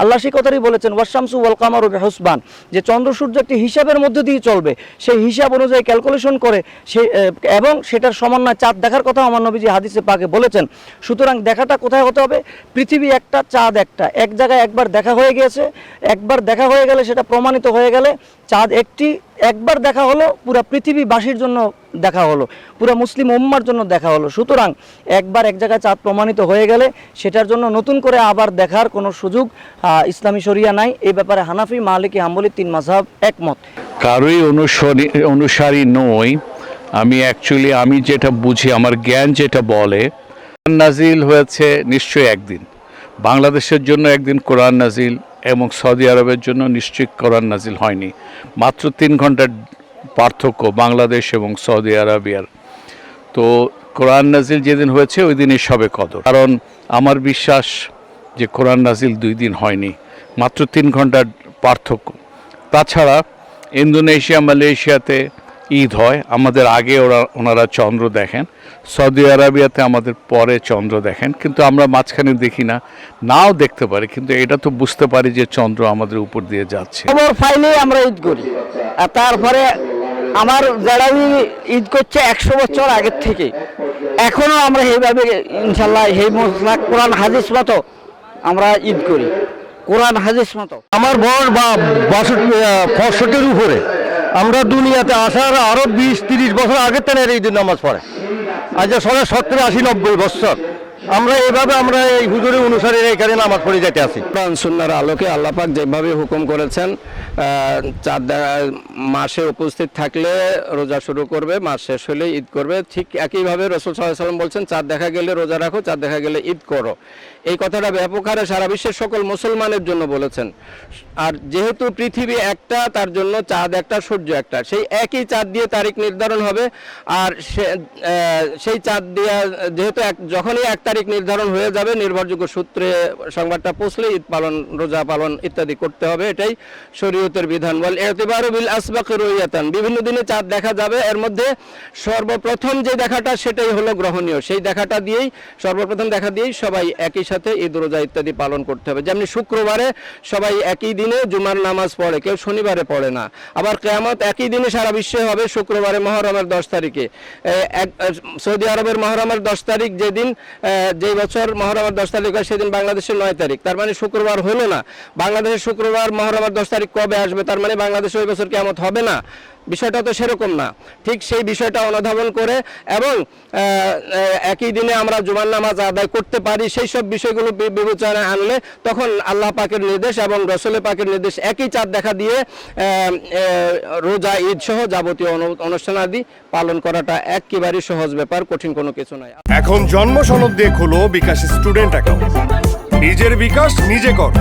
আল্লাহ সেই কথাই বলেছেন ওয়াশামসু ওয়াল কামারু বেহসবান যে চন্দ্র সূর্য একটি হিসাবের মধ্যে দিয়ে চলবে, সেই হিসাব অনুযায়ী ক্যালকুলেশন করে সে এবং সেটার সমন্বয় চাঁদ দেখার কথা আমার নবীজি হাদিসে পাকে বলেছেন। সুতরাং দেখাটা কোথায় হতে হবে? পৃথিবী একটা, চাঁদ একটা। এক জায়গায় একবার দেখা হয়ে গিয়েছে, একবার দেখা হয়ে গেলে সেটা প্রমাণিত হয়ে গেলে চাঁদ একটি একবার দেখা হলো, পুরো পৃথিবীবাসীর জন্য দেখা হলো, পুরো মুসলিম উম্মার জন্য দেখা হলো। সুতরাং একবার এক জায়গায় চাঁদ প্রমাণিত হয়ে গেলে সেটার জন্য নতুন করে আবার দেখার কোনো সুযোগ ইসলামী শরিয়া নাই। এই ব্যাপারে হানাফি, মালিকি, হাম্বলি তিন মাঝহাব একমত। কারোই অনুসরী অনুসারী নই। আমি অ্যাকচুয়ালি আমি যেটা বুঝি, আমার জ্ঞান যেটা বলে নাজিল হয়েছে নিশ্চয়ই একদিন। বাংলাদেশের জন্য একদিন কোরআন নাজিল এবং সৌদি আরবের জন্য নিশ্চয়ই কোরআন নাজিল হয়নি। মাত্র তিন ঘণ্টার পার্থক্য বাংলাদেশ এবং সৌদি আরবিয়ার। তো কোরআন নাজিল যেদিন হয়েছে, ওই দিনই সবে কদর। কারণ আমার বিশ্বাস যে কোরআন নাজিল দুই দিন হয়নি, মাত্র তিন ঘণ্টার পার্থক্য। তাছাড়া ইন্দোনেশিয়া, মালয়েশিয়াতে ঈদ হয়। আমাদের আগে ওরা ওনারা চন্দ্র দেখেন। সৌদি আরবিয়াতে আমাদের পরে চন্দ্র দেখেন। কিন্তু আমরা মাঝখানে দেখি না। নাও দেখতে পারি কিন্তু এটা তো বুঝতে পারি যে চন্দ্র আমাদের উপর দিয়ে যাচ্ছে। খবর পাইলেই আমরা ঈদ করি। আর তারপরে আমার যারা ঈদ করছে একশো বছর আগের থেকে। এখনও আমরা এইভাবে ইনশাল্লাহ এই মশলা কোরআন হাদিস মতো আমরা ঈদ করি। কোরআন হাদিস মতো। আমার বয়স বা বাষট্টি পঁয়ষট্টির উপরে। আমরা দুনিয়াতে আসার আরও বিশ, তিরিশ বছর আগের থেকে এই দিন নামাজ পড়ে। আজ সবাই সত্তর, আশি, নব্বই বছর। আমরা এভাবে আমরা এই হুজুরের অনুসারে এখানে নামাজ পড়ে যেতে আসি কোরআন সুন্নার আলোকে আল্লাপাক যেভাবে হুকুম করেছেন দেখা- মাসে উপস্থিত থাকলে রোজা শুরু করবে, মাস শেষ হলে ঈদ করবে। ঠিক একইভাবে রসুল সাল্লাম বলছেন চাঁদ দেখা গেলে রোজা রাখো চাঁদ দেখা গেলে ঈদ করো। এই কথাটা ব্যাপক হারে সারা বিশ্বের সকল মুসলমানের জন্য বলেছেন। আর যেহেতু পৃথিবী একটা, তার জন্য চাঁদ একটা, সূর্য একটা। সেই একই চাঁদ দিয়ে তারিখ নির্ধারণ হবে। আর সেই চাঁদ দিয়ে, যেহেতু এক যখনই এক তারিখ নির্ধারণ হয়ে যাবে। নির্ভরযোগ্য সূত্রে সংবাদটা পৌঁছলে ঈদ পালন, রোজা পালন ইত্যাদি করতে হবে। এটাই শরীয়তের বিধান। বল এতেবারু বিল আসবাকে রইয়াতান। বিভিন্ন দিনে চাঁদ দেখা যাবে। এর মধ্যে সর্বপ্রথম যে দেখাটা, সেটাই হলো গ্রহণীয়। সেই দেখাটা দিয়েই, সর্বপ্রথম দেখা দিয়েই সবাই একই সাথে ঈদ, রোজা ইত্যাদি পালন করতে হবে। যেমনি শুক্রবারে সবাই একই দিনে জুমার নামাজ পড়ে, কেউ শনিবারে পড়ে না। আবার কেয়ামত একই দিনে সারা বিশ্বে হবে, শুক্রবারে মহরমের দশ তারিখে। সৌদি আরবের মহরমের দশ তারিখ যেদিন যেই বছর মহরমার দশ তারিখ হয়, সেদিন বাংলাদেশের নয় তারিখ। তার মানে শুক্রবার হলো না। বাংলাদেশের শুক্রবার মহরমার দশ তারিখ কবে আসবে, তার মানে বাংলাদেশে ওই বছর কেমন হবে না। বিষয়টা তো সেরকম না। ঠিক সেই বিষয়টা অনুধাবন করে এবং একই দিনে আমরা জুমার নামাজ আদায় করতে পারি, সেই সব বিষয়গুলো বিবেচনায় আনলে তখন আল্লাহ পাকের নির্দেশ এবং রসলে পাকের নির্দেশ একই চাঁদ দেখা দিয়ে রোজা, ঈদ সহ যাবতীয় অনু- অনুষ্ঠানাদি পালন করাটা একেবারেই সহজ ব্যাপার, কঠিন কোনো কিছু নয়। এখন জন্ম সনদ দিয়ে খোলো বিকাশ স্টুডেন্ট অ্যাকাউন্ট। নিজের বিকাশ নিজে কর।